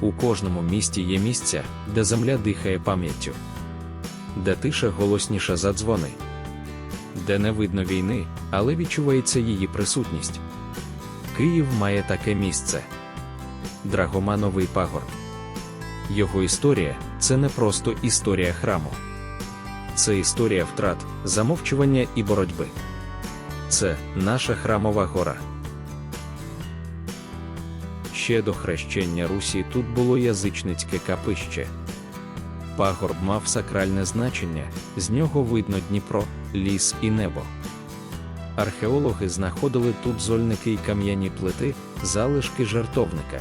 У кожному місті є місця, де земля дихає пам'яттю, де тиша голосніша за дзвони, де не видно війни, але відчувається її присутність. Київ має таке місце Драгомановий пагорб. Його історія це не просто історія храму, це історія втрат, замовчування і боротьби. Це наша храмова гора. Ще до хрещення Русі тут було язичницьке капище. Пагорб мав сакральне значення, з нього видно Дніпро, ліс і небо. Археологи знаходили тут зольники й кам'яні плити, залишки жертовника.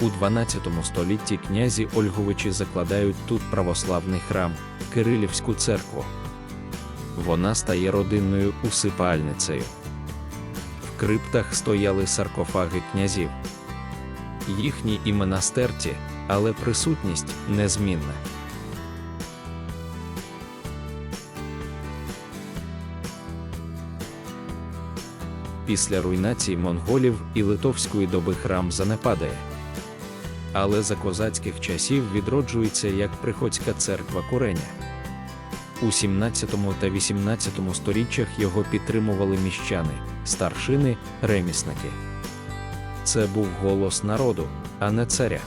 У 12 столітті князі Ольговичі закладають тут православний храм, Кирилівську церкву. Вона стає родинною усипальницею. Криптах стояли саркофаги князів. Їхні імена стерті, але присутність незмінна. Після руйнації монголів і литовської доби храм занепадає. Але за козацьких часів відроджується як приходська церква Куреня. У 17 та 18 сторіччях його підтримували міщани, старшини, ремісники. Це був голос народу, а не царя.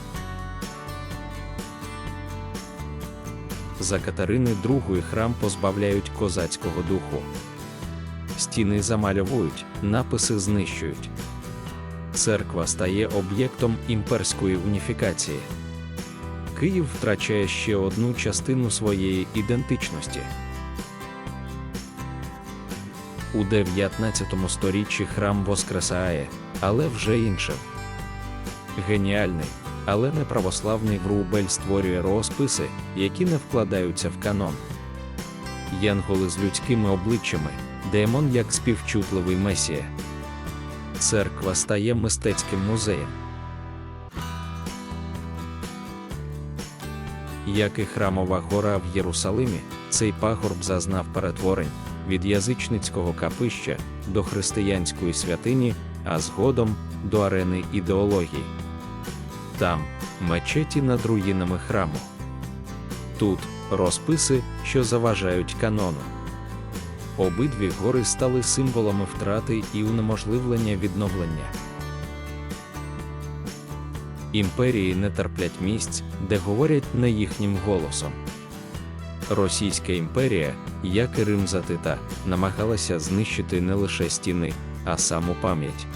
За Катерини II храм позбавляють козацького духу. Стіни замальовують, написи знищують. Церква стає об'єктом імперської уніфікації. Київ втрачає ще одну частину своєї ідентичності. У 19 сторіччі храм воскресає, але вже іншим. Геніальний, але не православний Врубель створює розписи, які не вкладаються в канон. Янголи з людськими обличчями, демон як співчутливий месія. Церква стає мистецьким музеєм. Як і храмова гора в Єрусалимі, цей пагорб зазнав перетворень від язичницького капища до християнської святині, а згодом до арени ідеології. Там мечеті над руїнами храму. Тут розписи, що заважають канону. Обидві гори стали символами втрати і унеможливлення відновлення. Імперії не терплять місць, де говорять не їхнім голосом. Російська імперія, як і Рим за Тита, намагалася знищити не лише стіни, а саму пам'ять.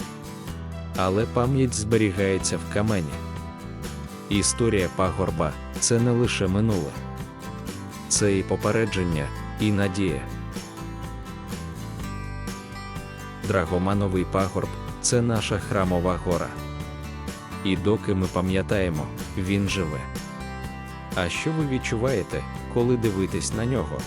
Але пам'ять зберігається в камені. Історія пагорба це не лише минуле, це і попередження, і надія. Драгомановий пагорб це наша храмова гора. І доки ми пам'ятаємо, він живе. А що ви відчуваєте, коли дивитесь на нього?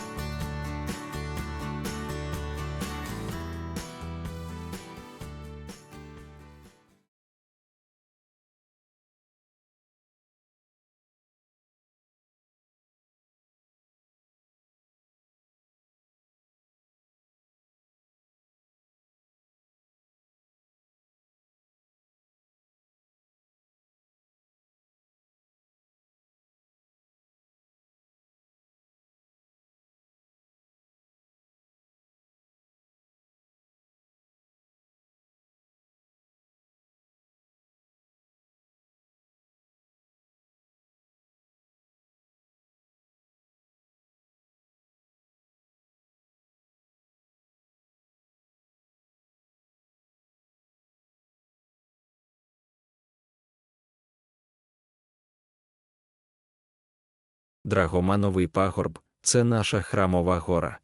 Драгомановий пагорб це наша храмова гора.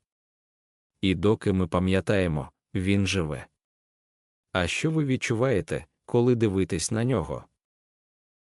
І доки ми пам'ятаємо, він живе. А що ви відчуваєте, коли дивитесь на нього?